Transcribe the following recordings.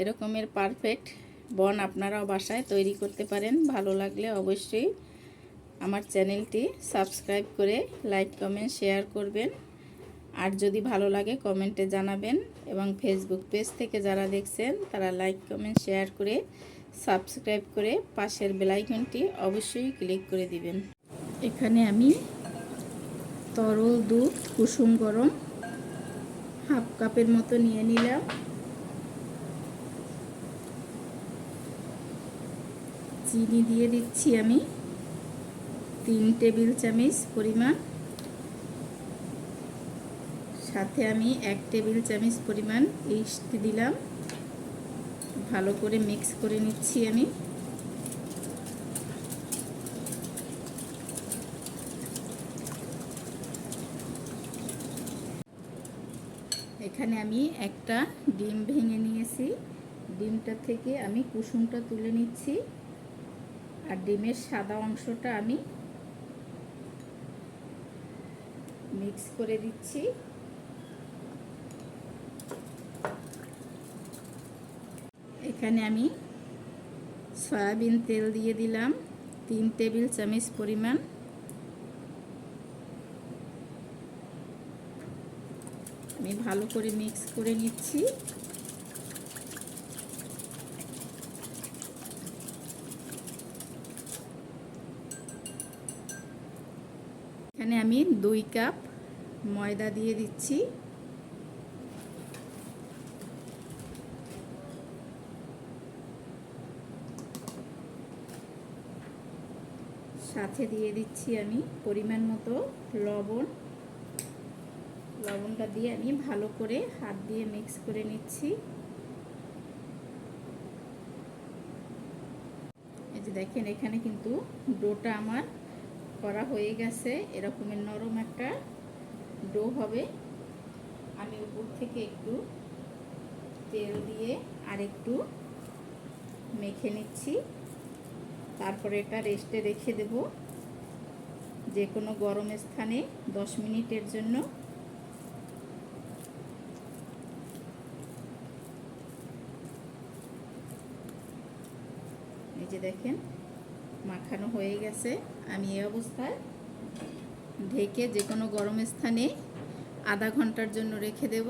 এরকমের পারফেক্ট বন আপনারাও বাসায় তৈরি করতে পারেন। ভালো লাগলে অবশ্যই আমার চ্যানেলটি সাবস্ক্রাইব করে লাইক কমেন্ট শেয়ার করবেন। আর যদি ভালো লাগে কমেন্টে জানাবেন এবং ফেসবুক পেজ থেকে যারা দেখছেন, তারা লাইক কমেন্ট শেয়ার করে সাবস্ক্রাইব করে পাশের বেলাইকনটি অবশ্যই ক্লিক করে দিবেন। এখানে আমি তরল দুধ, কুসুম গরম হাফ কাপের মতো নিয়ে নিলাম। চিনি দিয়ে দিচ্ছি আমি। তিন টেবিল চামচ পরিমাণ। সাথে আমি এক টেবিল চামচ পরিমাণ ইস্ট দিলাম। ভালো করে মিক্স করে নিচ্ছি আমি। এখানে আমি একটা ডিম ভেঙে নিয়েছি। ডিমটা থেকে আমি কুসুমটা তুলে নিচ্ছি। আর ডিমের সাদা অংশটা আমি মিক্স করে দিচ্ছি। এখানে আমি সয়াবিন তেল দিয়ে দিলাম, তিন টেবিল চামচ পরিমাণ। আমি ভালো করে মিক্স করে নিচ্ছি। এখানে আমি দুই কাপ ময়দা দিয়ে দিচ্ছি। সাথে দিয়ে দিচ্ছি আমি পরিমাণ মতো লবণ। লবণটা দিয়ে আমি ভালো করে হাত দিয়ে মিক্স করে নিচ্ছি। এই যে দেখেন, এখানে কিন্তু ডোটা আমার করা হয়ে গেছে। এরকমের নরম একটা ডো হবে। আমি উপর থেকে একটু তেল দিয়ে আর একটু মেখে নিচ্ছি। তারপরে এটা রেস্টে রেখে দেব। যে কোনো গরম স্থানে দশ মিনিটের জন্য। এই যে দেখেন, মাখানো হয়ে গেছে। আমি এই অবস্থায় ঢেকে যে কোনো গরম স্থানে আধা ঘণ্টার জন্য রেখে দেব।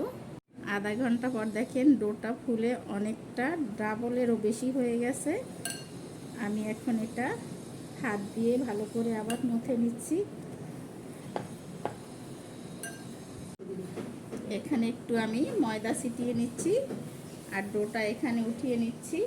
আধা ঘণ্টা পর দেখেন ডোটা ফুলে অনেকটা ডাবলেরও বেশি হয়ে গেছে। আমি এখন এটা হাত দিয়ে ভালো করে আবার মুথে নিচ্ছি। এখানে একটু আমি ময়দা ছিটিয়ে নিচ্ছি আর ডোটা এখানে উঠিয়ে নিচ্ছি।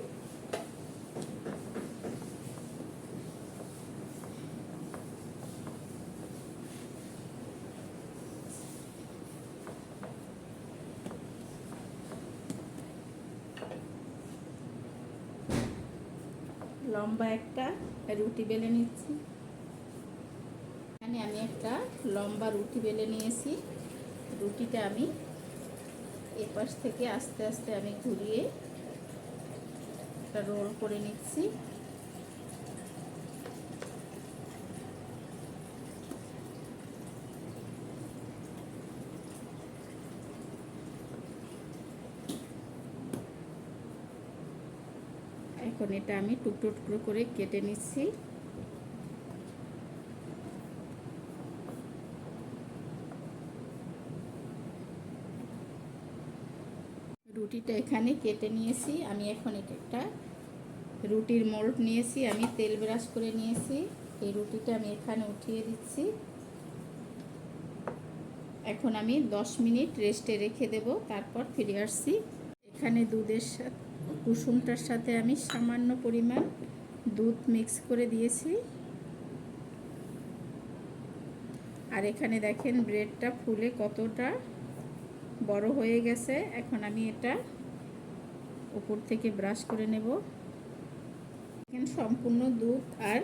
লম্বা একটা রুটি বেলে নিচ্ছি। এখানে আমি একটা লম্বা রুটি বেলে নিয়েছি। রুটিটা আমি এপাশ থেকে আস্তে আস্তে আমি ঘুরিয়ে একটা রোল করে নিচ্ছি। এখন এটা আমি টুকরো টুকরো করে কেটে নিচ্ছি। রুটিটা এখানে কেটে নিয়েছি। আমি এখন এটা একটা রুটির মোল্ড নিয়েছি। আমি তেল ব্রাশ করে নিয়েছি। এই রুটিটা আমি এখানে উঠিয়ে দিচ্ছি। এখন আমি 10 মিনিট রেস্টে রেখে দেব। তারপর ফিরে আসছি। এখানে দুধের সাথে কুসুমটার সাথে আমি সামান্য পরিমাণ দুধ মিক্স করে দিয়েছি। আর এখানে দেখেন ব্রেডটা ফুলে কতটা বড় হয়ে গেছে। এখন আমি এটা উপর থেকে ব্রাশ করে নেব। এখন সম্পূর্ণ দুধ আর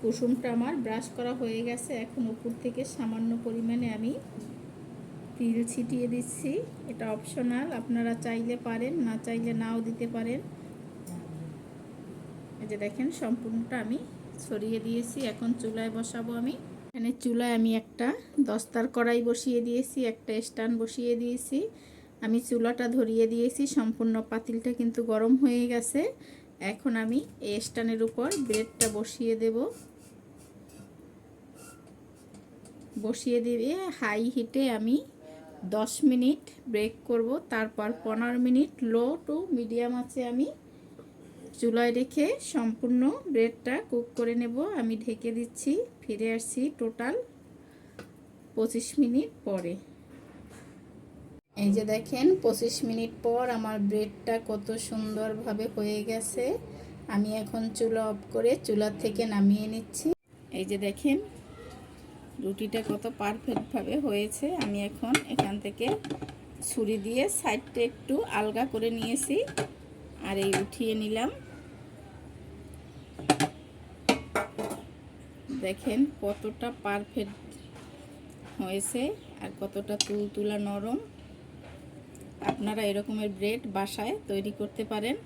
কুসুমটা আমার ব্রাশ করা হয়ে গেছে। এখন উপর থেকে সামান্য পরিমাণে আমি তিল ছিটিয়ে দিচ্ছি। এটা অপশনাল আপনারা চাইলে পারেন, না চাইলে নাও দিতে পারেন। এই যে দেখেন, সম্পূর্ণটা আমি ছড়িয়ে দিয়েছি। এখন চুলায় বসাবো আমি। এখানে চুলায় আমি একটা দস্তার কড়াই বসিয়ে দিয়েছি, একটা স্ট্যান্ড বসিয়ে দিয়েছি। আমি চুলাটা ধরিয়ে দিয়েছি, সম্পূর্ণ পাতিলটা কিন্তু গরম হয়ে গেছে। এখন আমি এই স্ট্যান্ডের উপর ব্রেডটা বসিয়ে দেব। বসিয়ে দিয়ে হাই হিটে আমি 10 মিনিট ব্রেক করব, তারপর পনেরো মিনিট লো টু মিডিয়াম আছে আমি চুলায় রেখে সম্পূর্ণ ব্রেডটা কুক করে নেব। আমি ঢেকে দিচ্ছি, ফিরে আসছি টোটাল পঁচিশ মিনিট পরে। এই যে দেখেন, পঁচিশ মিনিট পর আমার ব্রেডটা কত সুন্দরভাবে হয়ে গেছে। আমি এখন চুলা অফ করে চুলা থেকে নামিয়ে নিচ্ছি। এই যে দেখেন রুটিটা কত পারফেক্টভাবে হয়েছে, আমি এখন এখান থেকে ছুরি দিয়ে সাইডটা একটু আলগা করে নিয়েছি আর এই উঠিয়ে নিলাম। দেখেন কতটা পারফেক্ট হয়েছে আর কতটা তুলতুলা নরম। আপনারা এরকমের ব্রেড বাসায় তৈরি করতে পারেন।